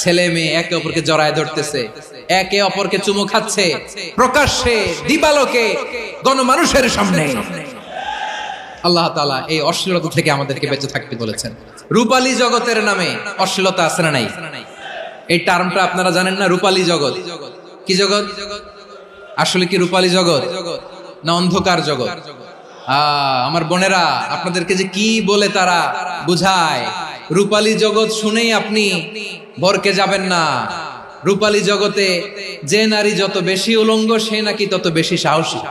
ছেলে মেয়ে একে অপরকে জড়ায় ধরতেছে, একে অপরকে চুমু খাচ্ছে। প্রকাশ্যে দিবালোকে গণমানুষের সামনে। আল্লাহ তাআলা এই অশ্লীলতা থেকে আমাদেরকে বেঁচে থাকতে বলেছেন। রূপালী জগতের নামে অশ্লীলতা আছে না নাই? এই টার্মটা আপনারা জানেন না, রূপালী জগৎ? কি জগৎ? আসলে কি রূপালী জগৎ? না অন্ধকার জগৎ? আমার বোনেরা, আপনাদেরকে যে কি বলে তারা বুঝায়। রূপালী জগৎ শুনেই আপনি বরকে যাবেন না। রূপালী জগতে যে নারী যত বেশি উলঙ্গ, সে নাকি তত বেশি সাহসী।